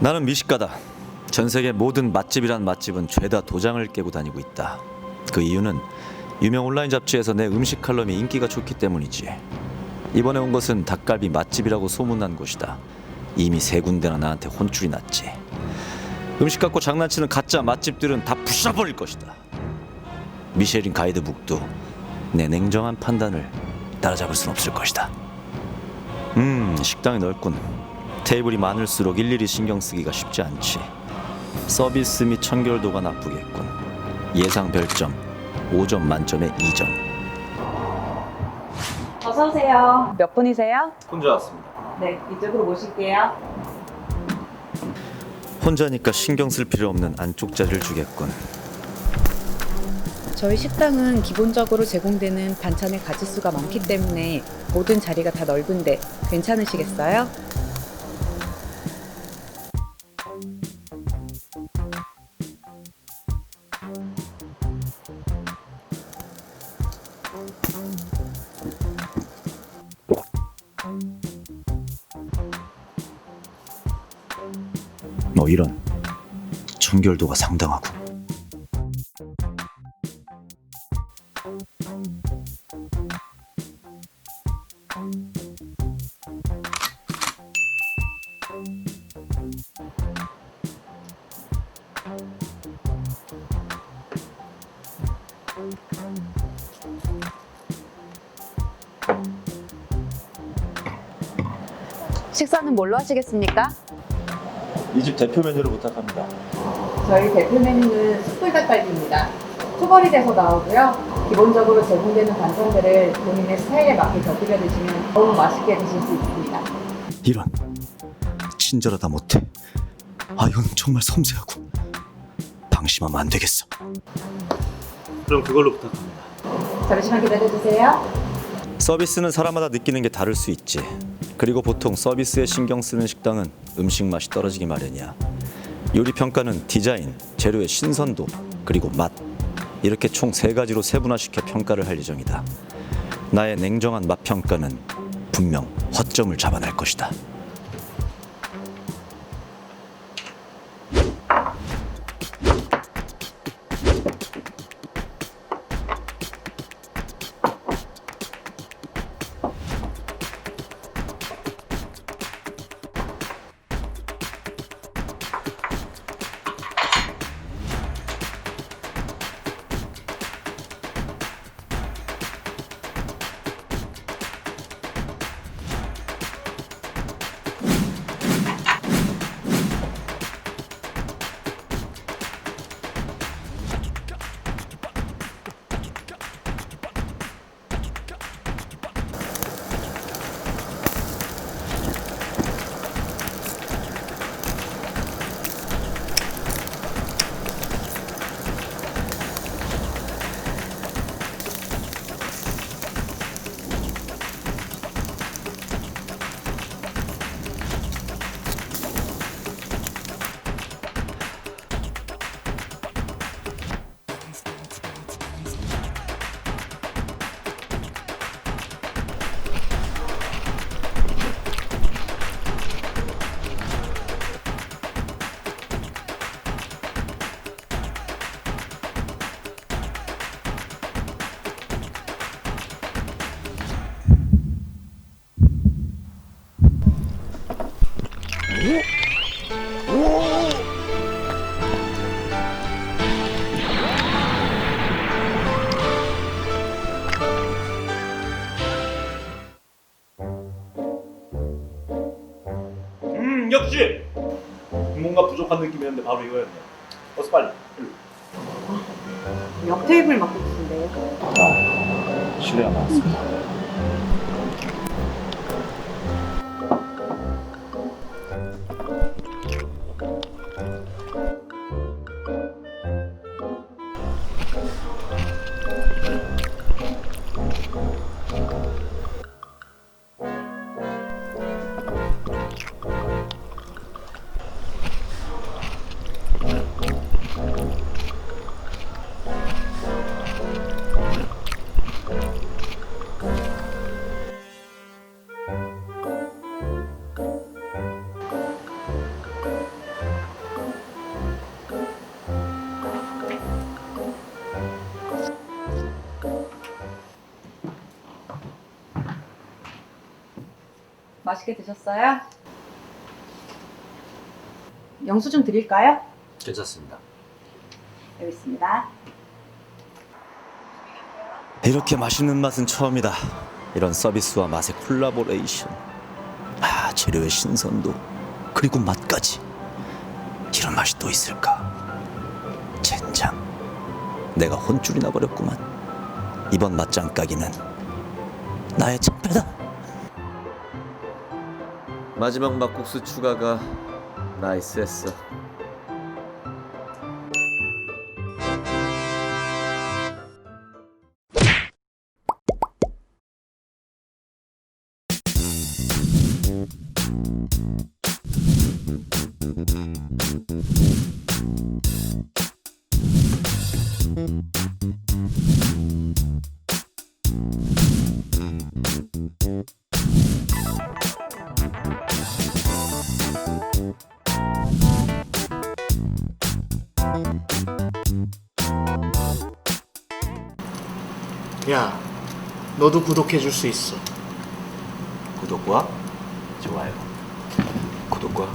나는 미식가다. 전 세계 모든 맛집이란 맛집은 죄다 도장을 깨고 다니고 있다. 그 이유는 유명 온라인 잡지에서 내 음식 칼럼이 인기가 좋기 때문이지. 이번에 온 것은 닭갈비 맛집이라고 소문난 곳이다. 이미 세 군데나 나한테 혼쭐이 났지. 음식 갖고 장난치는 가짜 맛집들은 다 부숴버릴 것이다. 미쉐린 가이드북도 내 냉정한 판단을 따라잡을 순 없을 것이다. 음, 식당이 넓군. 테이블이 많을수록 일일이 신경 쓰기가 쉽지 않지. 서비스 및 청결도가 나쁘겠군. 예상 별점 5점 만점에 2점. 어서 오세요. 몇 분이세요? 혼자 왔습니다. 네, 이쪽으로 모실게요. 혼자니까 신경 쓸 필요 없는 안쪽 자리를 주겠군. 저희 식당은 기본적으로 제공되는 반찬의 가짓수가 많기 때문에 모든 자리가 다 넓은데 괜찮으시겠어요? 뭐 이런 청결도가 상당하고. 식사는 뭘로 하시겠습니까? 이 집 대표 메뉴를 부탁합니다. 저희 대표 메뉴는 숯불 닭갈비입니다. 초벌이 돼서 나오고요. 기본적으로 제공되는 반찬들을 본인의 스타일에 맞게 곁들여 드시면 너무 맛있게 드실 수 있습니다. 이런 친절하다 못해. 아 이건 정말 섬세하고 방심하면 안 되겠어. 그럼 그걸로 부탁합니다. 잠시만 기다려 주세요. 서비스는 사람마다 느끼는 게 다를 수 있지. 그리고 보통 서비스에 신경 쓰는 식당은 음식 맛이 떨어지기 마련이야. 요리 평가는 디자인, 재료의 신선도, 그리고 맛 이렇게 총 세 가지로 세분화시켜 평가를 할 예정이다. 나의 냉정한 맛 평가는 분명 허점을 잡아낼 것이다. 뭔가 부족한 느낌이었는데 바로 이거였네 어서 빨리 일로. 옆 테이블 맡고 계신데요. 실례가 많았습니다. 맛있게 드셨어요? 영수 증 드릴까요? 괜찮습니다. 여기 있습니다. 이렇게 맛있는 맛은 처음이다. 이런 서비스와 맛의 콜라보레이션. 아, 재료의 신선도 그리고 맛까지. 이런 맛이 또 있을까? 젠장. 내가 혼쭐이 나버렸구만. 이번 맛장 가기는 나의 참패다. 마지막 막국수 추가가 나이스했어. 야, 너도 구독해 줄 수 있어. 구독과 좋아요. 구독과